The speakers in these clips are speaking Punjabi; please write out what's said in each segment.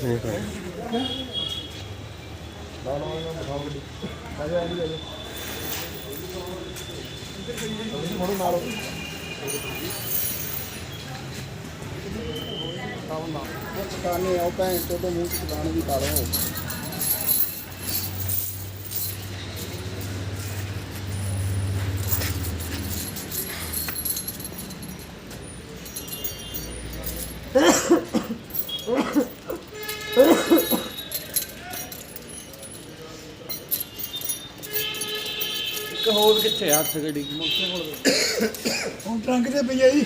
ਕੁਛ ਨਹੀਂ ਕਰਨਾ ਚਕਾਨੇ ਆਓ ਭੈਣ ਤੋਂ ਤਾਂ ਮੂੰਹ ਚ ਚਲਾਣ ਦੀ ਕਰ ਇੱਕ ਆ ਹੱਥ ਗੱਡੀ ਹੁਣ ਟਰੰਕ ਤੇ ਪਈ ਆ ਜੀ।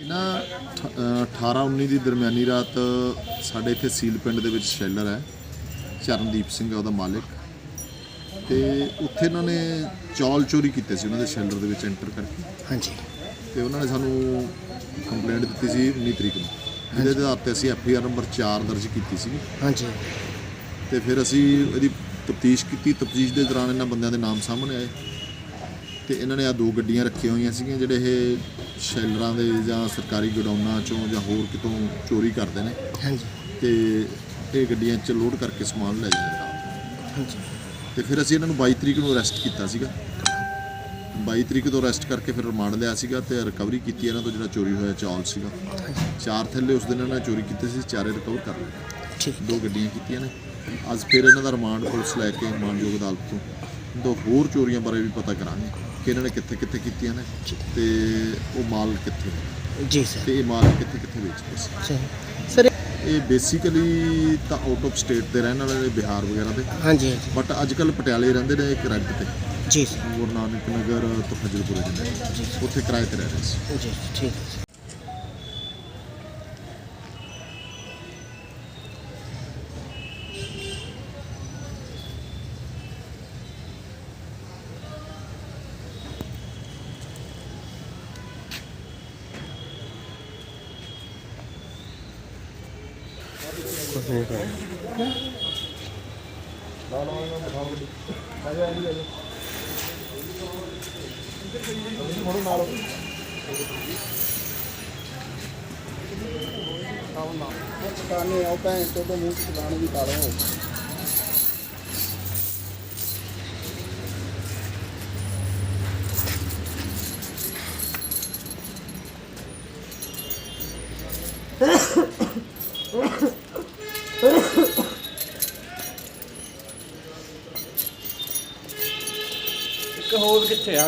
ਇਹਨਾਂ 18 19 ਦੀ ਦਰਮਿਆਨੀ ਰਾਤ ਸਾਡੇ ਇੱਥੇ ਸੀਲ ਪਿੰਡ ਦੇ ਵਿੱਚ ਸ਼ੈਲਰ ਹੈ। ਚਰਨਦੀਪ ਸਿੰਘ ਹੈ ਉਹਦਾ ਮਾਲਕ। ਤੇ ਉੱਥੇ ਇਹਨਾਂ ਨੇ ਚੌਲ ਚੋਰੀ ਕੀਤੇ ਸੀ ਉਹਨਾਂ ਦੇ ਸ਼ੈਲਰ ਦੇ ਵਿੱਚ ਐਂਟਰ ਕਰਕੇ। ਹਾਂਜੀ। ਤੇ ਉਹਨਾਂ ਨੇ ਸਾਨੂੰ ਕੰਪਲੇਂਟ ਦਿੱਤੀ ਸੀ 19 ਤਰੀਕ ਨੂੰ। ਜਿਹਦੇ ਆਧਾਰ ਤੇ ਅਸੀਂ ਐਫ ਆਈ ਆਰ ਨੰਬਰ 4 ਦਰਜ ਕੀਤੀ ਸੀ। ਹਾਂਜੀ। ਤੇ ਫਿਰ ਅਸੀਂ ਇਹਦੀ ਤਫਤੀਸ਼ ਕੀਤੀ। ਤਫਤੀਸ਼ ਦੇ ਦੌਰਾਨ ਇਹਨਾਂ ਬੰਦਿਆਂ ਦੇ ਨਾਮ ਸਾਹਮਣੇ ਆਏ। ਤੇ ਇਹਨਾਂ ਨੇ ਆ ਦੋ ਗੱਡੀਆਂ ਰੱਖੀਆਂ ਹੋਈਆਂ ਸੀਗੀਆਂ ਜਿਹੜੇ ਇਹ ਸ਼ੈਲਰਾਂ ਦੇ ਜਾਂ ਸਰਕਾਰੀ ਗੋਡਾਊਨਾਂ ਚੋਂ ਜਾਂ ਹੋਰ ਕਿਤੋਂ ਚੋਰੀ ਕਰਦੇ ਨੇ। ਹਾਂਜੀ। ਤੇ ਇਹ ਗੱਡੀਆਂ 'ਚ ਲੋਡ ਕਰਕੇ ਸਮਾਨ ਲੈ ਜਾਂਦੇ ਨਾਲ ਹਾਂਜੀ। ਤੇ ਫਿਰ ਅਸੀਂ ਇਹਨਾਂ ਨੂੰ 22 ਤਰੀਕ ਨੂੰ ਅਰੈਸਟ ਕੀਤਾ ਸੀਗਾ। 22 ਤਰੀਕ ਤੋਂ ਅਰੈਸਟ ਕਰਕੇ ਫਿਰ ਰਿਮਾਂਡ ਲਿਆ ਸੀਗਾ ਤੇ ਰਿਕਵਰੀ ਕੀਤੀ ਇਹਨਾਂ ਤੋਂ ਜਿਹੜਾ ਚੋਰੀ ਹੋਇਆ ਚੌਲ ਸੀਗਾ। ਚਾਰ ਥੱਲੇ ਉਸ ਦਿਨ ਇਹਨਾਂ ਨੇ ਚੋਰੀ ਕੀਤੇ ਸੀ ਚਾਰੇ ਰਿਕਵਰ ਕਰ ਲਏ। ਠੀਕ। ਦੋ ਗੱਡੀਆਂ ਕੀਤੀਆਂ ਨੇ। ਅੱਜ ਫਿਰ ਇਹਨਾਂ ਦਾ ਰਿਮਾਂਡ ਪੁਲਿਸ ਲੈ ਕੇ ਮਾਨਯੋਗ ਅਦਾਲਤ ਤੋਂ। ਦੋ ਹੋਰ ਚੋਰੀਆਂ ਬਾਰੇ ਵੀ ਪਤਾ ਕਰਾਂਗੇ। ਕਿ ਇਹਨਾਂ ਨੇ ਕਿੱਥੇ ਕਿੱਥੇ ਕੀਤੀਆਂ ਨੇ ਤੇ ਉਹ ਮਾਲ ਕਿੱਥੇ ਹੈ ਜੀ ਸਰ। ਤੇ ਇਹ ਮਾਲ ਕਿੱਥੇ ਕਿੱਥੇ ਵੇਚਦੇ ਸੀ? ਸਰ ਇਹ ਬੇਸਿਕਲੀ ਤਾਂ ਆਊਟ ਆਫ ਸਟੇਟ ਦੇ ਰਹਿਣ ਵਾਲੇ ਨੇ ਬਿਹਾਰ ਵਗੈਰਾ ਦੇ। ਹਾਂਜੀ ਹਾਂਜੀ। ਬਟ ਅੱਜ ਕੱਲ ਪਟਿਆਲੇ ਰਹਿੰਦੇ ਨੇ ਇੱਕ ਰੈਂਟ ਤੇ। ਜੀ ਸਰ। ਗੁਰੂ ਨਾਨਕ ਨਗਰ ਤੋਂ ਫਜ਼ਲਪੁਰੇ ਦੇ ਉੱਥੇ ਕਿਰਾਏ ਤੇ ਰਹਿ ਰਹੇ ਸੀ। ਜੀ ਠੀਕ ਚਕਾਨੇ ਆਓ ਭੈਣ ਤੋਂ ਮੂੰਹ ਚ ਚਲਾਣ ਦੀ ਕਾਰੋ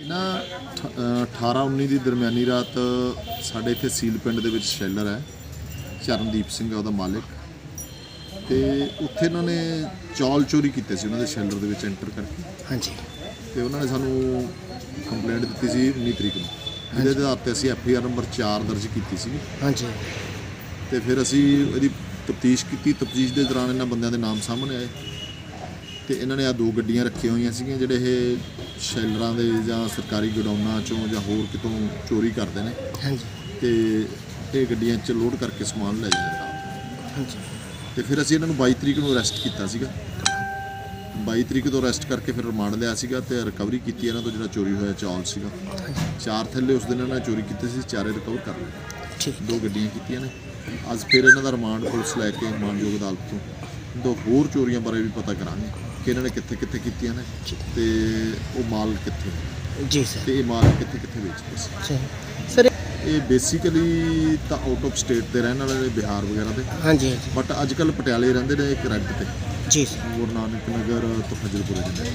ਇਹਨਾਂ 18 19 ਦੀ ਦਰਮਿਆਨੀ ਰਾਤ ਸਾਡੇ ਇੱਥੇ ਸੀਲ ਪਿੰਡ ਦੇ ਵਿੱਚ ਸ਼ੈਲਰ ਹੈ। ਚਰਨਦੀਪ ਸਿੰਘ ਹੈ ਉਹਦਾ ਮਾਲਕ। ਤੇ ਉੱਥੇ ਇਹਨਾਂ ਨੇ ਚੌਲ ਚੋਰੀ ਕੀਤੇ ਸੀ ਉਹਨਾਂ ਦੇ ਸ਼ੈਲਰ ਦੇ ਵਿੱਚ ਐਂਟਰ ਕਰਕੇ। ਹਾਂਜੀ। ਤੇ ਉਹਨਾਂ ਨੇ ਸਾਨੂੰ ਕੰਪਲੇਂਟ ਦਿੱਤੀ ਸੀ 19 ਤਰੀਕ ਨੂੰ। ਜਿਹਦੇ ਆਧਾਰ ਤੇ ਅਸੀਂ ਐਫ ਆਈ ਆਰ ਨੰਬਰ 4 ਦਰਜ ਕੀਤੀ ਸੀ। ਹਾਂਜੀ। ਤੇ ਫਿਰ ਅਸੀਂ ਇਹਦੀ ਤਫਤੀਸ਼ ਕੀਤੀ। ਤਫਤੀਸ਼ ਦੇ ਦੌਰਾਨ ਇਹਨਾਂ ਬੰਦਿਆਂ ਦੇ ਨਾਮ ਸਾਹਮਣੇ ਆਏ। ਤੇ ਇਹਨਾਂ ਨੇ ਆ ਦੋ ਗੱਡੀਆਂ ਰੱਖੀਆਂ ਹੋਈਆਂ ਸੀਗੀਆਂ ਜਿਹੜੇ ਇਹ ਸ਼ੈਲਰਾਂ ਦੇ ਜਾਂ ਸਰਕਾਰੀ ਗੋਡਾਊਨਾਂ ਚੋਂ ਜਾਂ ਹੋਰ ਕਿਤੋਂ ਚੋਰੀ ਕਰਦੇ ਨੇ। ਹਾਂਜੀ। ਤੇ ਇਹ ਗੱਡੀਆਂ 'ਚ ਲੋਡ ਕਰਕੇ ਸਮਾਨ ਲੈ ਜਾਂਦੇ ਨਾਲ ਹਾਂਜੀ। ਤੇ ਫਿਰ ਅਸੀਂ ਇਹਨਾਂ ਨੂੰ 22 ਤਰੀਕ ਨੂੰ ਅਰੈਸਟ ਕੀਤਾ ਸੀਗਾ। 22 ਤਰੀਕ ਤੋਂ ਅਰੈਸਟ ਕਰਕੇ ਫਿਰ ਰਿਮਾਂਡ ਲਿਆ ਸੀਗਾ ਤੇ ਰਿਕਵਰੀ ਕੀਤੀ ਇਹਨਾਂ ਤੋਂ ਜਿਹੜਾ ਚੋਰੀ ਹੋਇਆ ਚੌਲ ਸੀਗਾ। ਚਾਰ ਥੱਲੇ ਉਸ ਦਿਨ ਇਹਨਾਂ ਨੇ ਚੋਰੀ ਕੀਤੇ ਸੀ ਚਾਰੇ ਰਿਕਵਰ ਕਰ ਲਏ। ਠੀਕ। ਦੋ ਗੱਡੀਆਂ ਕੀਤੀਆਂ ਨੇ। ਅੱਜ ਫਿਰ ਇਹਨਾਂ ਦਾ ਰਿਮਾਂਡ ਪੁਲਿਸ ਲੈ ਕੇ ਮਾਨਯੋਗ ਅਦਾਲਤ ਤੋਂ। ਦੋ ਹੋਰ ਚੋਰੀਆਂ ਬਾਰੇ ਵੀ ਪਤਾ ਕਰਾਂਗੇ। ਕਿ ਇਹਨਾਂ ਨੇ ਕਿੱਥੇ ਕਿੱਥੇ ਕੀਤੀਆਂ ਨੇ ਤੇ ਉਹ ਮਾਲ ਕਿੱਥੇ ਜੀ ਸਰ। ਤੇ ਇਹ ਮਾਲ ਕਿੱਥੇ ਕਿੱਥੇ ਵੇਚਦੇ ਸੀ? ਸਰ ਸਰ ਇਹ ਬੇਸਿਕਲੀ ਤਾਂ ਆਊਟ ਆਫ ਸਟੇਟ ਦੇ ਰਹਿਣ ਵਾਲੇ ਨੇ ਬਿਹਾਰ ਵਗੈਰਾ ਦੇ। ਹਾਂਜੀ ਹਾਂਜੀ। ਬਟ ਅੱਜ ਕੱਲ ਪਟਿਆਲੇ ਰਹਿੰਦੇ ਨੇ ਇੱਕ ਰੈਂਟ ਤੇ। ਜੀ ਸਰ। ਗੁਰੂ ਨਾਨਕ ਨਗਰ ਤੋਂ ਫਜਲਪੁਰੇ ਦੇ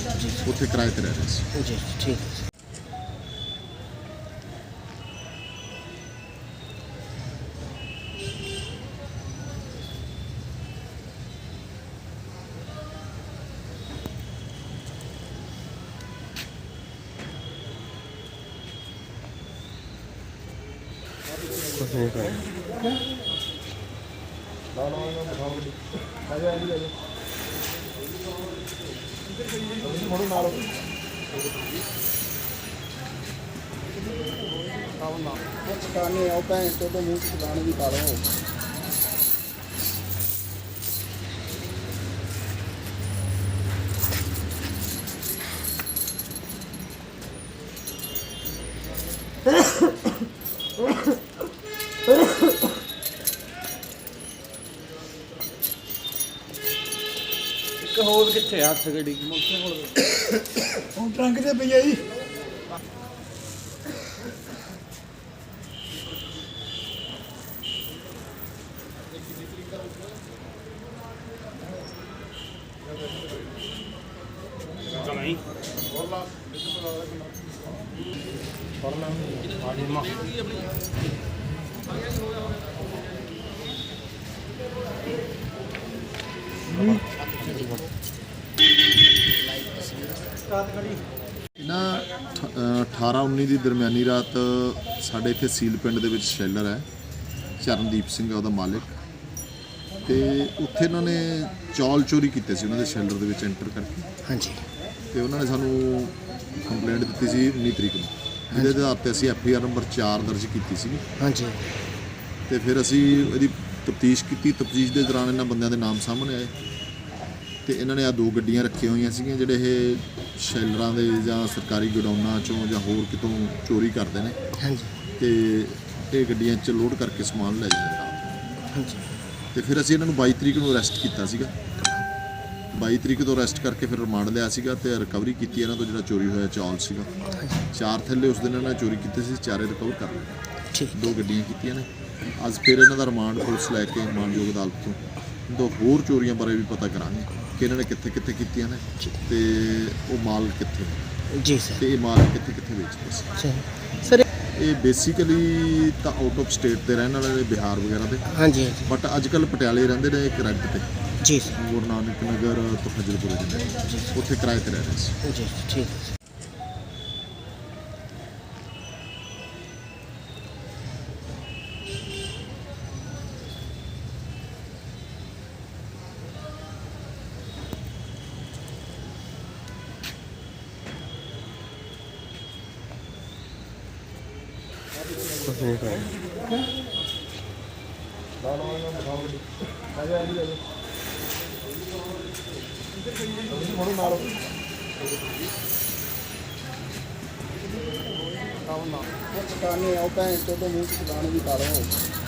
ਉੱਥੇ ਕਿਰਾਏ ਤੇ ਰਹਿ ਰਹੇ ਸੀ। ਜੀ ਠੀਕ ਹੈ ਸਰ। ਨਹੀਂ ਕਰ ਕਾਨੇ ਆਉ ਭੈਣ ਚੋਦ ਮੂੰਹ ਚਲਾਣ ਦੀ ਪਾ ਲਓ ਇੱਕ ਹੋਰ ਕਿੱਥੇ ਹੱਥ ਗੜੀ ਮੋਟਰਸਾਈਕਲ ਕੋਲ ਹੁਣ ਟਰੰਕ ਤੇ ਪਈ ਆ ਜੀ ਇਹਨਾਂ 18 19 ਦੀ ਦਰਮਿਆਨੀ ਰਾਤ ਸਾਡੇ ਇੱਥੇ ਸੀਲ ਪਿੰਡ ਦੇ ਵਿੱਚ ਸ਼ੈਲਰ ਹੈ। ਚਰਨਦੀਪ ਸਿੰਘ ਹੈ ਉਹਦਾ ਮਾਲਕ। ਤੇ ਉੱਥੇ ਇਹਨਾਂ ਨੇ ਚੌਲ ਚੋਰੀ ਕੀਤੇ ਸੀ ਉਹਨਾਂ ਦੇ ਸ਼ੈਲਰ ਦੇ ਵਿੱਚ ਐਂਟਰ ਕਰਕੇ। ਹਾਂਜੀ। ਤੇ ਉਹਨਾਂ ਨੇ ਸਾਨੂੰ ਕੰਪਲੇਂਟ ਦਿੱਤੀ ਸੀ 19 ਤਰੀਕ ਨੂੰ। ਜਿਹਦੇ ਆਧਾਰ ਤੇ ਅਸੀਂ ਐਫ ਆਈ ਆਰ ਨੰਬਰ 4 ਦਰਜ ਕੀਤੀ ਸੀ। ਹਾਂਜੀ। ਤੇ ਫਿਰ ਅਸੀਂ ਇਹਦੀ ਤਫਤੀਸ਼ ਕੀਤੀ। ਤਫਤੀਸ਼ ਦੇ ਦੌਰਾਨ ਇਹਨਾਂ ਬੰਦਿਆਂ ਦੇ ਨਾਮ ਸਾਹਮਣੇ ਆਏ। ਤੇ ਇਹਨਾਂ ਨੇ ਆ ਦੋ ਗੱਡੀਆਂ ਰੱਖੀਆਂ ਹੋਈਆਂ ਸੀਗੀਆਂ ਜਿਹੜੇ ਇਹ ਸ਼ੈਲਰਾਂ ਦੇ ਜਾਂ ਸਰਕਾਰੀ ਗੋਡਾਊਨਾਂ ਚੋਂ ਜਾਂ ਹੋਰ ਕਿਤੋਂ ਚੋਰੀ ਕਰਦੇ ਨੇ। ਹਾਂਜੀ। ਤੇ ਇਹ ਗੱਡੀਆਂ 'ਚ ਲੋਡ ਕਰਕੇ ਸਮਾਨ ਲੈ ਜਾਂਦੇ ਨੇ ਹਾਂਜੀ। ਤੇ ਫਿਰ ਅਸੀਂ ਇਹਨਾਂ ਨੂੰ 22 ਤਰੀਕ ਨੂੰ ਅਰੈਸਟ ਕੀਤਾ ਸੀਗਾ। 22 ਤਰੀਕ ਤੋਂ ਅਰੈਸਟ ਕਰਕੇ ਫਿਰ ਰਿਮਾਂਡ ਲਿਆ ਸੀਗਾ ਤੇ ਰਿਕਵਰੀ ਕੀਤੀ ਇਹਨਾਂ ਤੋਂ ਜਿਹੜਾ ਚੋਰੀ ਹੋਇਆ ਚੌਲ ਸੀਗਾ। ਚਾਰ ਥੱਲੇ ਉਸ ਦਿਨ ਇਹਨਾਂ ਨੇ ਚੋਰੀ ਕੀਤੇ ਸੀ ਚਾਰੇ ਰਿਕਵਰ ਕਰ ਲਏ। ਠੀਕ। ਦੋ ਗੱਡੀਆਂ ਕੀਤੀਆਂ ਨੇ। ਅੱਜ ਫਿਰ ਇਹਨਾਂ ਦਾ ਰਿਮਾਂਡ ਪੁਲਿਸ ਲੈ ਕੇ ਮਾਨਯੋਗ ਅਦਾਲਤ ਤੋਂ। ਦੋ ਹੋਰ ਚੋਰੀਆਂ ਬਾਰੇ ਵੀ ਪਤਾ ਕਰਾਂਗੇ। ਕਿ ਇਹਨਾਂ ਨੇ ਕਿੱਥੇ ਕਿੱਥੇ ਕੀਤੀਆਂ ਨੇ ਤੇ ਉਹ ਮਾਲ ਕਿੱਥੇ ਜੀ ਸਰ। ਤੇ ਇਹ ਮਾਲ ਕਿੱਥੇ ਕਿੱਥੇ ਵੇਚਦੇ ਸੀ? ਸਰ ਸਰ ਇਹ ਬੇਸਿਕਲੀ ਤਾਂ ਆਊਟ ਆਫ ਸਟੇਟ ਦੇ ਰਹਿਣ ਵਾਲੇ ਨੇ ਬਿਹਾਰ ਵਗੈਰਾ ਦੇ। ਹਾਂਜੀ ਹਾਂਜੀ। ਬਟ ਅੱਜ ਕੱਲ ਪਟਿਆਲੇ ਰਹਿੰਦੇ ਨੇ ਇੱਕ ਰੈਂਟ ਤੇ। ਜੀ ਸਰ। ਗੁਰੂ ਨਾਨਕ ਨਗਰ ਤੋਂ ਫਜਲਪੁਰੇ ਦੇ ਨੇ। ਉੱਥੇ ਕਿਰਾਏ ਤੇ ਰਹਿ ਰਹੇ ਸੀ। ਜੀ ਠੀਕ ਹੈ ਠੀਕ ਹੈ ਕਾਨੇ ਆਉ ਭੈਣ ਚੋਦ ਮੂੰਹ ਚ ਚਲਾਣ ਦੀ ਪਾ ਲਓ ਇੱਕ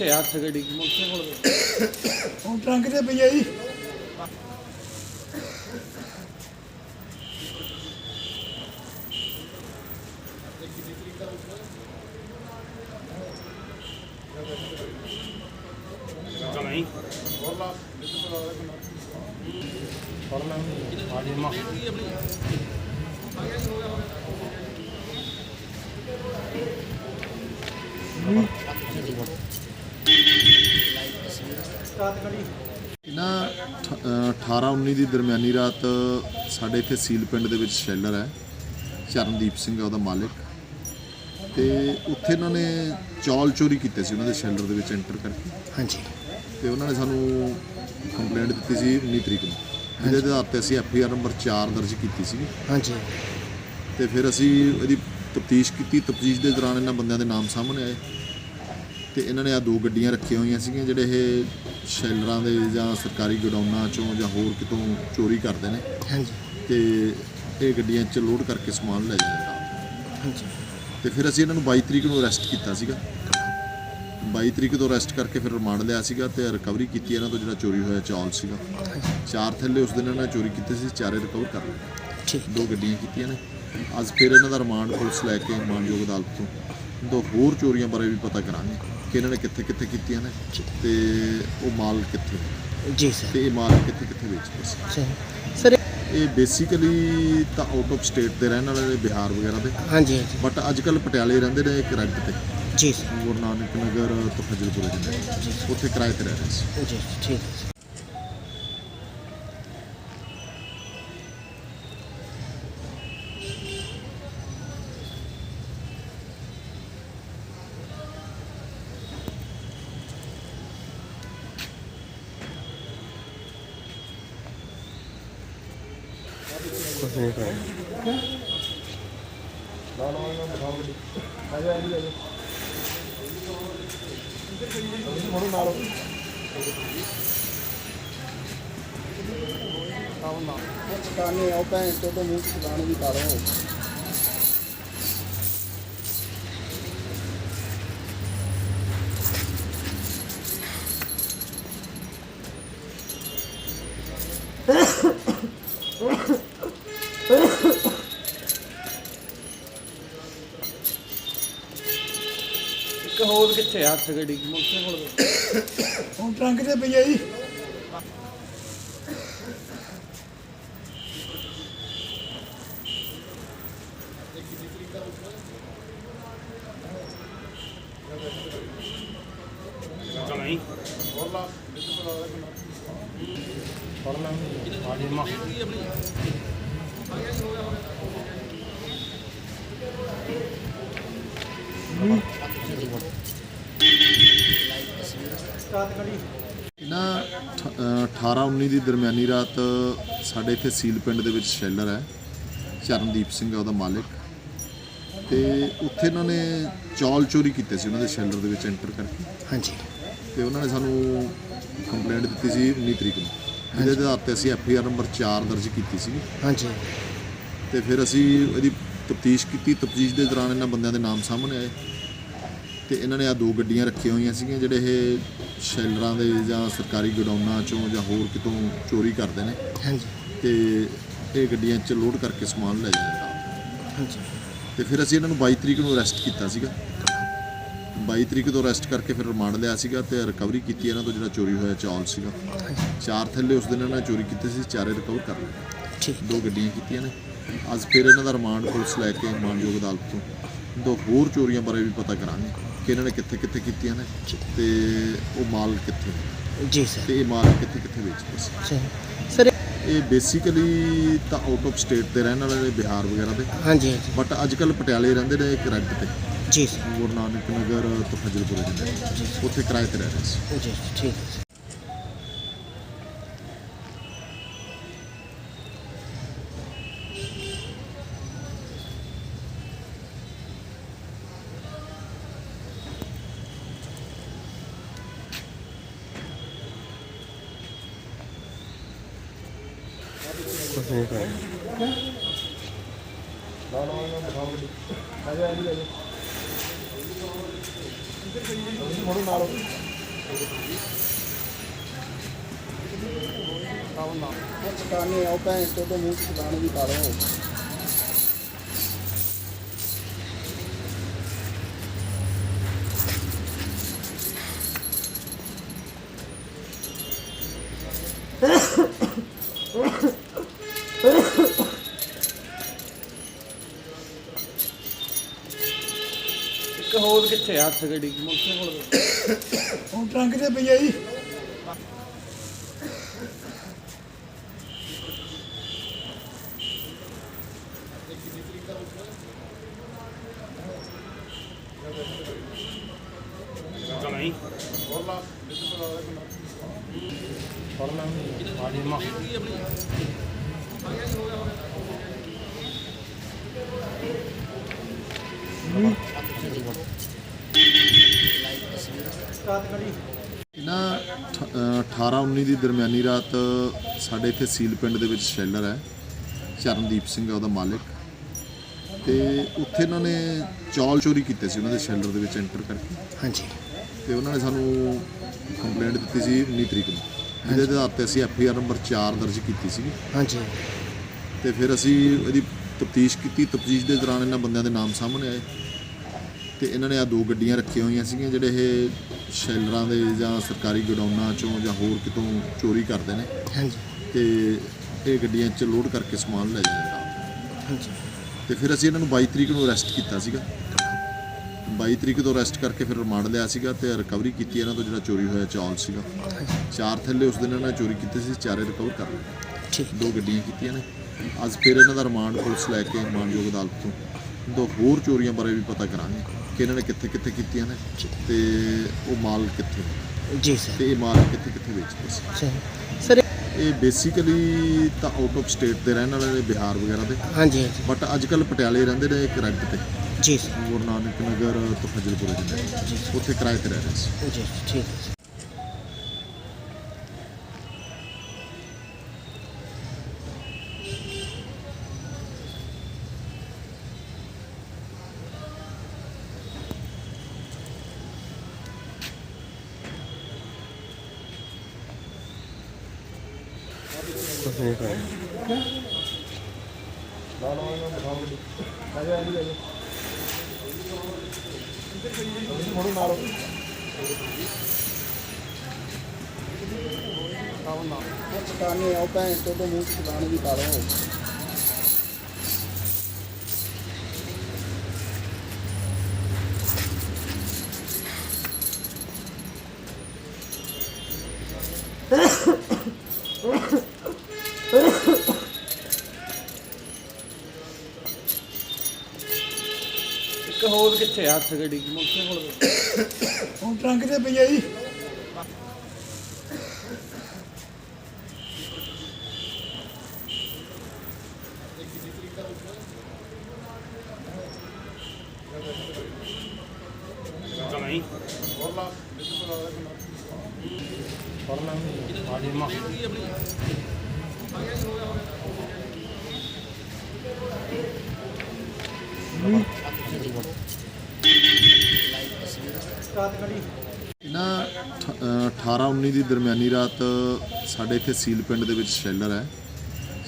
ਹੋਰ ਹੱਥ ਗੱਡੀ ਮੋਟਰਸਾਈਕਲ ਕੋਲ ਹੁਣ ਟਰੰਕ ਤੇ ਪਈ ਆ ਜੀ। ਇਹਨਾਂ 18 19 ਦੀ ਦਰਮਿਆਨੀ ਰਾਤ ਸਾਡੇ ਇੱਥੇ ਸੀਲ ਪਿੰਡ ਦੇ ਵਿੱਚ ਸ਼ੈਲਰ ਹੈ। ਚਰਨਦੀਪ ਸਿੰਘ ਹੈ ਉਹਦਾ ਮਾਲਕ। ਤੇ ਉੱਥੇ ਇਹਨਾਂ ਨੇ ਚੌਲ ਚੋਰੀ ਕੀਤੇ ਸੀ ਉਹਨਾਂ ਦੇ ਸ਼ੈਲਰ ਦੇ ਵਿੱਚ ਐਂਟਰ ਕਰਕੇ। ਹਾਂਜੀ। ਤੇ ਉਹਨਾਂ ਨੇ ਸਾਨੂੰ ਕੰਪਲੇਂਟ ਦਿੱਤੀ ਸੀ 19 ਤਰੀਕ ਨੂੰ। ਜਿਹਦੇ ਆਧਾਰ ਤੇ ਅਸੀਂ ਐਫ ਆਈ ਆਰ ਨੰਬਰ 4 ਦਰਜ ਕੀਤੀ ਸੀ ਹਾਂਜੀ। ਤੇ ਫਿਰ ਅਸੀਂ ਇਹਦੀ ਤਫਤੀਸ਼ ਕੀਤੀ। ਤਫਤੀਸ਼ ਦੇ ਦੌਰਾਨ ਇਹਨਾਂ ਬੰਦਿਆਂ ਦੇ ਨਾਮ ਸਾਹਮਣੇ ਆਏ। ਤੇ ਇਹਨਾਂ ਨੇ ਆ ਦੋ ਗੱਡੀਆਂ ਰੱਖੀਆਂ ਹੋਈਆਂ ਸੀਗੀਆਂ ਜਿਹੜੇ ਇਹ ਸ਼ੈਲਰਾਂ ਦੇ ਜਾਂ ਸਰਕਾਰੀ ਗੋਡਾਊਨਾਂ ਚੋਂ ਜਾਂ ਹੋਰ ਕਿਤੋਂ ਚੋਰੀ ਕਰਦੇ ਨੇ। ਹਾਂਜੀ। ਤੇ ਇਹ ਗੱਡੀਆਂ 'ਚ ਲੋਡ ਕਰਕੇ ਸਮਾਨ ਲੈ ਜਾਂਦੇ ਨਾਲ ਹਾਂਜੀ। ਤੇ ਫਿਰ ਅਸੀਂ ਇਹਨਾਂ ਨੂੰ 22 ਤਰੀਕ ਨੂੰ ਅਰੈਸਟ ਕੀਤਾ ਸੀਗਾ। 22 ਤਰੀਕ ਤੋਂ ਅਰੈਸਟ ਕਰਕੇ ਫਿਰ ਰਿਮਾਂਡ ਲਿਆ ਸੀਗਾ ਤੇ ਰਿਕਵਰੀ ਕੀਤੀ ਇਹਨਾਂ ਤੋਂ ਜਿਹੜਾ ਚੋਰੀ ਹੋਇਆ ਚੌਲ ਸੀਗਾ। ਚਾਰ ਥੈਲੇ ਉਸ ਦਿਨ ਇਹਨਾਂ ਨੇ ਚੋਰੀ ਕੀਤੇ ਸੀ ਚਾਰੇ ਰਿਕਵਰ ਕਰ ਲਏ। ਠੀਕ। ਦੋ ਗੱਡੀਆਂ ਕੀਤੀਆਂ ਨੇ। ਅੱਜ ਫਿਰ ਇਹਨਾਂ ਦਾ ਰਿਮਾਂਡ ਪੁਲਿਸ ਲੈ ਕੇ ਮਾਨਯੋਗ ਅਦਾਲਤ ਤੋਂ। ਦੋ ਹੋਰ ਚੋਰੀਆਂ ਬਾਰੇ ਵੀ ਪਤਾ ਕਰਾਂਗੇ। ਕਿ ਇਹਨਾਂ ਨੇ ਕਿੱਥੇ ਕਿੱਥੇ ਕੀਤੀਆਂ ਨੇ ਤੇ ਉਹ ਮਾਲ ਕਿੱਥੇ ਜੀ ਸਰ ਤੇ ਇਹ ਮਾਲ ਕਿੱਥੇ ਕਿੱਥੇ ਵੇਚਦੇ ਸੀ? ਸਰ ਸਰ ਇਹ ਬੇਸਿਕਲੀ ਤਾਂ ਆਊਟ ਆਫ ਸਟੇਟ ਦੇ ਰਹਿਣ ਵਾਲੇ ਨੇ ਬਿਹਾਰ ਵਗੈਰਾ ਦੇ। ਹਾਂਜੀ ਹਾਂਜੀ। ਬਟ ਅੱਜ ਕੱਲ ਪਟਿਆਲੇ ਰਹਿੰਦੇ ਨੇ ਇੱਕ ਰੈਂਟ ਤੇ। ਜੀ ਸਰ ਗੁਰੂ ਨਾਨਕ ਨਗਰ ਤੋਂ ਫਜ਼ਲਪੁਰ ਜਾਂਦੇ ਉੱਥੇ ਕਿਰਾਏ ਤੇ ਰਹਿ ਰਹੇ ਸੀ। ਜੀ ਠੀਕ ਹੈ ਚਟਾਨੇ ਆਉ ਭੈਣ ਤੋਂ ਤਾਂ ਮੂੰਹ ਚ ਚਲਾਣ ਵੀ ਕਰੋ ਇੱਕ ਹੋਰ ਕਿੱਥੇ ਹੱਥ ਗੱਡੀ ਮੋਟਰਸਾਈਕਲ ਕੋਲ ਹੁਣ ਟਰੰਕ ਤੇ ਪਈ ਆ ਜੀ। ਨਾ 18 19 ਦੀ ਦਰਮਿਆਨੀ ਰਾਤ ਸਾਡੇ ਇੱਥੇ ਸੀਲ ਪਿੰਡ ਦੇ ਵਿੱਚ ਸ਼ੈਲਰ ਹੈ। ਚਰਨਦੀਪ ਸਿੰਘ ਹੈ ਉਹਦਾ ਮਾਲਕ। ਤੇ ਉੱਥੇ ਇਹਨਾਂ ਨੇ ਚੌਲ ਚੋਰੀ ਕੀਤੇ ਸੀ ਉਹਨਾਂ ਦੇ ਸ਼ੈਲਰ ਦੇ ਵਿੱਚ ਐਂਟਰ ਕਰਕੇ। ਹਾਂਜੀ। ਤੇ ਉਹਨਾਂ ਨੇ ਸਾਨੂੰ ਕੰਪਲੇਂਟ ਦਿੱਤੀ ਸੀ 19 ਤਰੀਕ ਨੂੰ। ਜਿਹਦੇ ਆਧਾਰ ਤੇ ਅਸੀਂ ਐਫ ਆਈ ਆਰ ਨੰਬਰ 4 ਦਰਜ ਕੀਤੀ ਸੀ। ਹਾਂਜੀ। ਤੇ ਫਿਰ ਅਸੀਂ ਇਹਦੀ ਤਫਤੀਸ਼ ਕੀਤੀ। ਤਫਤੀਸ਼ ਦੇ ਦੌਰਾਨ ਇਹਨਾਂ ਬੰਦਿਆਂ ਦੇ ਨਾਮ ਸਾਹਮਣੇ ਆਏ। ਤੇ ਇਹਨਾਂ ਨੇ ਆ ਦੋ ਗੱਡੀਆਂ ਰੱਖੀਆਂ ਹੋਈਆਂ ਸੀਗੀਆਂ ਜਿਹੜੇ ਇਹ ਸ਼ੈਲਰਾਂ ਦੇ ਜਾਂ ਸਰਕਾਰੀ ਗੋਡਾਊਨਾਂ ਚੋਂ ਜਾਂ ਹੋਰ ਕਿਤੋਂ ਚੋਰੀ ਕਰਦੇ ਨੇ। ਹਾਂਜੀ। ਤੇ ਇਹ ਗੱਡੀਆਂ 'ਚ ਲੋਡ ਕਰਕੇ ਸਮਾਨ ਲੈ ਜਾਂਦੇ ਹਾਂਜੀ। ਤੇ ਫਿਰ ਅਸੀਂ ਇਹਨਾਂ ਨੂੰ 22 ਤਰੀਕ ਨੂੰ ਅਰੈਸਟ ਕੀਤਾ ਸੀਗਾ। 22 ਤਰੀਕ ਤੋਂ ਅਰੈਸਟ ਕਰਕੇ ਫਿਰ ਰਿਮਾਂਡ ਲਿਆ ਸੀਗਾ ਤੇ ਰਿਕਵਰੀ ਕੀਤੀ ਇਹਨਾਂ ਤੋਂ ਜਿਹੜਾ ਚੋਰੀ ਹੋਇਆ ਚੌਲ ਸੀਗਾ। ਚਾਰ ਥੈਲੇ ਉਸ ਦਿਨ ਇਹਨਾਂ ਚੋਰੀ ਕੀਤੇ ਸੀ ਚਾਰੇ ਰਿਕਵਰ ਕਰ ਲਏ। ਠੀਕ। ਦੋ ਗੱਡੀਆਂ ਕੀਤੀਆਂ ਨੇ। ਅੱਜ ਫਿਰ ਇਹਨਾਂ ਦਾ ਰਿਮਾਂਡ ਪੁਲਿਸ ਲੈ ਕੇ ਮਾਨਯੋਗ ਅਦਾਲਤ ਤੋਂ। ਦੋ ਹੋਰ ਚੋਰੀਆਂ ਬਾਰੇ ਵੀ ਪਤਾ ਕਰਾਂਗੇ ਕਿ ਇਹਨਾਂ ਨੇ ਕਿੱਥੇ ਕਿੱਥੇ ਕੀਤੀਆਂ ਨੇ ਤੇ ਉਹ ਮਾਲ ਕਿੱਥੇ ਜੀ ਸਰ। ਤੇ ਇਹ ਮਾਲ ਕਿੱਥੇ ਕਿੱਥੇ ਵੇਚਦੇ ਸੀ। ਸਰ ਇਹ ਬੇਸਿਕਲੀ ਤਾਂ ਆਊਟ ਆਫ ਸਟੇਟ ਦੇ ਰਹਿਣ ਵਾਲੇ ਨੇ ਬਿਹਾਰ ਵਗੈਰਾ ਦੇ। ਹਾਂਜੀ ਹਾਂਜੀ। ਬਟ ਅੱਜ ਕੱਲ ਪਟਿਆਲੇ ਰਹਿੰਦੇ ਨੇ ਇੱਕ ਰੈਂਟ ਤੇ। ਜੀ। ਸਰ ਗੁਰੂ ਨਾਨਕ ਨਗਰ ਤੋਂ ਫਜ਼ਲਪੁਰ ਜਾਂਦੇ ਉੱਥੇ ਕਿਰਾਏ ਤੇ ਰਹਿ ਰਹੇ ਸੀ। ਜੀ ਠੀਕ ਹੈ। ਸਰ ਕੁਛ ਨਹੀਂ ਆਉ ਭੈਣ ਤੋਂ ਤਾਂ ਮੂੰਹ ਚ ਚਲਾਣ ਵੀ ਕਰੋ ਇੱਕ ਹੋਰ ਕਿੱਥੇ ਹੱਥ ਗੱਡੀ ਮੋਟਰਸਾਈਕਲ ਕੋਲ ਹੁਣ ਟਰੰਕ ਤੇ ਪਈ ਆ ਜੀ ਨਾ 18 19 ਦੀ ਦਰਮਿਆਨੀ ਰਾਤ ਸਾਡੇ ਇੱਥੇ ਸੀਲ ਪਿੰਡ ਦੇ ਵਿੱਚ ਸ਼ੈਲਰ ਹੈ। ਚਰਨਦੀਪ ਸਿੰਘ ਉਹਦਾ ਮਾਲਕ। ਤੇ ਉੱਥੇ ਇਹਨਾਂ ਨੇ ਚੌਲ ਚੋਰੀ ਕੀਤੇ ਸੀ ਉਹਨਾਂ ਦੇ ਸ਼ੈਲਰ ਦੇ ਵਿੱਚ ਐਂਟਰ ਕਰਕੇ। ਹਾਂਜੀ। ਤੇ ਉਹਨਾਂ ਨੇ ਸਾਨੂੰ ਕੰਪਲੇਂਟ ਦਿੱਤੀ ਸੀ 19 ਤਰੀਕ ਨੂੰ। ਜਿਹਦੇ ਆਧਾਰ ਤੇ ਅਸੀਂ ਐਫ ਆਈ ਆਰ ਨੰਬਰ 4 ਦਰਜ ਕੀਤੀ ਸੀ। ਹਾਂਜੀ। ਤੇ ਫਿਰ ਅਸੀਂ ਇਹਦੀ ਤਫਤੀਸ਼ ਕੀਤੀ। ਤਫਤੀਸ਼ ਦੇ ਦੌਰਾਨ ਇਹਨਾਂ ਬੰਦਿਆਂ ਦੇ ਨਾਮ ਸਾਹਮਣੇ ਆਏ। ਤੇ ਇਹਨਾਂ ਨੇ ਆ ਦੋ ਗੱਡੀਆਂ ਰੱਖੀਆਂ ਹੋਈਆਂ ਸੀਗੀਆਂ ਜਿਹੜੇ ਇਹ ਸ਼ੈਲਰਾਂ ਦੇ ਜਾਂ ਸਰਕਾਰੀ ਗੋਡਾਊਨਾਂ ਚੋਂ ਜਾਂ ਹੋਰ ਕਿਤੋਂ ਚੋਰੀ ਕਰਦੇ ਨੇ? ਹਾਂਜੀ। ਤੇ ਇਹ ਗੱਡੀਆਂ 'ਚ ਲੋਡ ਕਰਕੇ ਸਮਾਨ ਲੈ ਜਾਂਦੇ ਨਾਲ ਹਾਂਜੀ। ਤੇ ਫਿਰ ਅਸੀਂ ਇਹਨਾਂ ਨੂੰ 22 ਤਰੀਕ ਨੂੰ ਅਰੈਸਟ ਕੀਤਾ ਸੀਗਾ। 22 ਤਰੀਕ ਤੋਂ ਅਰੈਸਟ ਕਰਕੇ ਫਿਰ ਰਿਮਾਂਡ ਲਿਆ ਸੀਗਾ ਤੇ ਰਿਕਵਰੀ ਕੀਤੀ ਇਹਨਾਂ ਤੋਂ ਜਿਹੜਾ ਚੋਰੀ ਹੋਇਆ ਚੌਲ ਸੀਗਾ। ਚਾਰ ਥੱਲੇ ਉਸ ਦਿਨ ਇਹਨਾਂ ਚੋਰੀ ਕੀਤੇ ਸੀ ਚਾਰੇ ਰਿਕਵਰ ਕਰ ਲਏ। ਠੀਕ। ਦੋ ਗੱਡੀਆਂ ਕੀਤੀਆਂ ਨੇ। ਅੱਜ ਫਿਰ ਇਹਨਾਂ ਦਾ ਰਿਮਾਂਡ ਪੁਲਿਸ ਲੈ ਕੇ ਮਾਨਯੋਗ ਅਦਾਲਤ ਤੋਂ। ਦੋ ਹੋਰ ਚੋਰੀਆਂ ਬਾਰੇ ਵੀ ਪਤਾ ਕਰਾਂਗੇ। ਕਿ ਇਹਨਾਂ ਨੇ ਕਿੱਥੇ ਕਿੱਥੇ ਕੀਤੀਆਂ ਨੇ ਤੇ ਉਹ ਮਾਲ ਕਿੱਥੇ ਜੀ ਸਰ। ਤੇ ਇਹ ਮਾਲ ਕਿੱਥੇ ਕਿੱਥੇ ਵੇਚਦੇ ਸੀ? ਸਰ ਸਰ ਇਹ ਬੇਸਿਕਲੀ ਤਾਂ ਆਊਟ ਆਫ ਸਟੇਟ ਦੇ ਰਹਿਣ ਵਾਲੇ ਨੇ ਬਿਹਾਰ ਵਗੈਰਾ ਦੇ। ਹਾਂਜੀ ਹਾਂਜੀ। ਬਟ ਅੱਜ ਕੱਲ ਪਟਿਆਲੇ ਰਹਿੰਦੇ ਨੇ ਇੱਕ ਰੈਂਟ ਤੇ। ਜੀ ਸਰ। ਗੁਰੂ ਨਾਨਕ ਨਗਰ ਤੋਂ ਫਜ਼ਲਪੁਰ ਜਾਂਦੇ ਉੱਥੇ ਕਿਰਾਏ ਤੇ ਰਹਿ ਰਹੇ ਸੀ। ਜੀ ਠੀਕ ਹੈ ਸਰ। ਕੁਛ ਨਹੀਂ ਕਰ ਚਟਾਨੇ ਆਉ ਭੈਣ ਤੋਂ ਤੋਂ ਮੂੰਹ ਹੱਥ ਗੱਡੀ ਮੋਟਰਸਾਈਕਲ ਕੋਲ ਹੁਣ ਟਰੰਕ ਤੇ ਪਈ ਆ ਜੀ। ਇਹਨਾਂ 18 19 ਦੀ ਦਰਮਿਆਨੀ ਰਾਤ ਸਾਡੇ ਇੱਥੇ ਸੀਲ ਪਿੰਡ ਦੇ ਵਿੱਚ ਸ਼ੈਲਰ ਹੈ।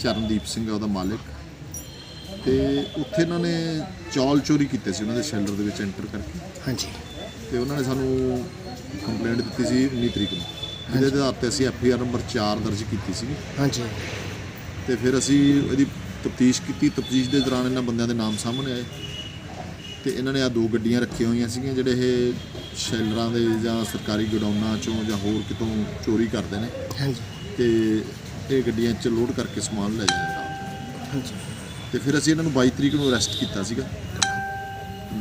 ਚਰਨਦੀਪ ਸਿੰਘ ਆ ਉਹਦਾ ਮਾਲਕ। ਤੇ ਉੱਥੇ ਇਹਨਾਂ ਨੇ ਚੌਲ ਚੋਰੀ ਕੀਤੇ ਸੀ ਉਹਨਾਂ ਦੇ ਸ਼ੈਲਰ ਦੇ ਵਿੱਚ ਐਂਟਰ ਕਰਕੇ। ਹਾਂਜੀ। ਤੇ ਉਹਨਾਂ ਨੇ ਸਾਨੂੰ ਕੰਪਲੇਂਟ ਦਿੱਤੀ ਸੀ 19 ਤਰੀਕ ਨੂੰ। ਜਿਹਦੇ ਆਧਾਰ ਤੇ ਅਸੀਂ ਐਫ ਆਈ ਆਰ ਨੰਬਰ 4 ਦਰਜ ਕੀਤੀ ਸੀ ਹਾਂਜੀ। ਤੇ ਫਿਰ ਅਸੀਂ ਇਹਦੀ ਤਫਤੀਸ਼ ਕੀਤੀ। ਤਫਤੀਸ਼ ਦੇ ਦੌਰਾਨ ਇਹਨਾਂ ਬੰਦਿਆਂ ਦੇ ਨਾਮ ਸਾਹਮਣੇ ਆਏ। ਤੇ ਇਹਨਾਂ ਨੇ ਆ ਦੋ ਗੱਡੀਆਂ ਰੱਖੀਆਂ ਹੋਈਆਂ ਸੀਗੀਆਂ ਜਿਹੜੇ ਇਹ ਸ਼ੈਲਰਾਂ ਦੇ ਜਾਂ ਸਰਕਾਰੀ ਗੋਡਾਊਨਾਂ ਚੋਂ ਜਾਂ ਹੋਰ ਕਿਤੋਂ ਚੋਰੀ ਕਰਦੇ ਨੇ? ਹਾਂਜੀ। ਤੇ ਇਹ ਗੱਡੀਆਂ 'ਚ ਲੋਡ ਕਰਕੇ ਸਮਾਨ ਲੈ ਜਾਂਦੇ ਹਾਂਜੀ। ਤੇ ਫਿਰ ਅਸੀਂ ਇਹਨਾਂ ਨੂੰ 22 ਤਰੀਕ ਨੂੰ ਅਰੈਸਟ ਕੀਤਾ ਸੀਗਾ।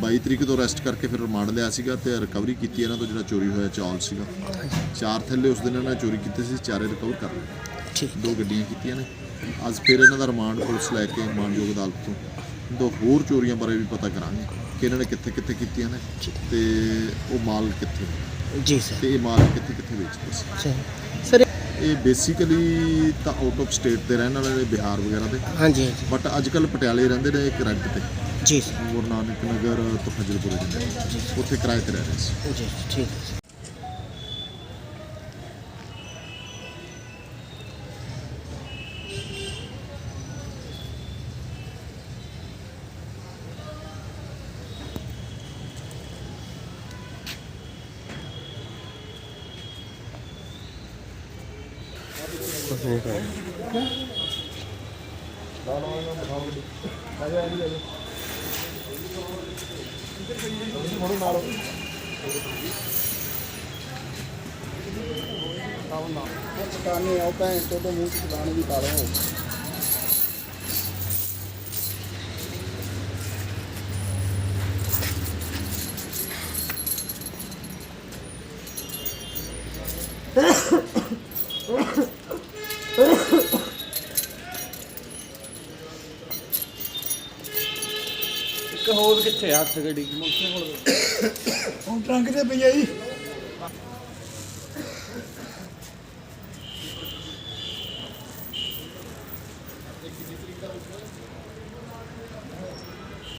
22 ਤਰੀਕ ਤੋਂ ਅਰੈਸਟ ਕਰਕੇ ਫਿਰ ਰਿਮਾਂਡ ਲਿਆ ਸੀਗਾ ਤੇ ਰਿਕਵਰੀ ਕੀਤੀ ਇਹਨਾਂ ਤੋਂ ਜਿਹੜਾ ਚੋਰੀ ਹੋਇਆ ਚੌਲ ਸੀਗਾ। ਚਾਰ ਥੱਲੇ ਉਸ ਦਿਨ ਇਹਨਾਂ ਨੇ ਚੋਰੀ ਕੀਤੇ ਸੀ ਚਾਰੇ ਰਿਕਵਰ ਕਰ ਲਏ। ਠੀਕ। ਦੋ ਗੱਡੀਆਂ ਕੀਤੀਆਂ ਨੇ। ਅੱਜ ਫਿਰ ਇਹਨਾਂ ਦਾ ਰਿਮਾਂਡ ਪੁਲਿਸ ਲੈ ਕੇ ਮਾਨਯੋਗ ਅਦਾਲਤ ਤੋਂ। ਦੋ ਹੋਰ ਚੋਰੀਆਂ ਬਾਰੇ ਵੀ ਪਤਾ ਕਰਾਂਗੇ। ਕਿ ਇਹਨਾਂ ਨੇ ਕਿੱਥੇ ਕਿੱਥੇ ਕੀਤੀਆਂ ਨੇ ਤੇ ਉਹ ਮਾਲ ਕਿੱਥੇ ਜੀ ਸਰ। ਤੇ ਇਹ ਮਾਲ ਕਿੱਥੇ ਕਿੱਥੇ ਵੇਚਦੇ ਸੀ? ਸਰ ਸਰ ਇਹ ਬੇਸਿਕਲੀ ਤਾਂ ਆਊਟ ਆਫ ਸਟੇਟ ਦੇ ਰਹਿਣ ਵਾਲੇ ਨੇ ਬਿਹਾਰ ਵਗੈਰਾ ਦੇ। ਹਾਂਜੀ ਹਾਂਜੀ। ਬਟ ਅੱਜ ਕੱਲ ਪਟਿਆਲੇ ਰਹਿੰਦੇ ਨੇ ਇੱਕ ਰੈਂਟ ਤੇ। ਜੀ ਸਰ। ਗੁਰੂ ਨਾਨਕ ਨਗਰ ਤੋਂ ਫਜ਼ਲਪੁਰ ਜਾਂਦੇ ਉੱਥੇ ਕਿਰਾਏ ਤੇ ਰਹਿ ਰਹੇ ਸੀ। ਜੀ ਠੀਕ ਹੈ ਸਰ। ਚਟਾਨੇ ਆਉ ਭੈਣ ਤੋਂ ਤੋਂ ਮੂੰਹ ਚ ਚਟਾਨੇ ਵੀ ਪਾ ਲਓ ਇੱਕ ਹੋਰ ਕਿੱਥੇ ਆ? ਹੱਥ ਗੱਡੀ ਮੋਟਰਸਾਈਕਲ ਕੋਲ ਹੁਣ ਟਰੰਕ ਤੇ ਪਈ ਆ ਜੀ।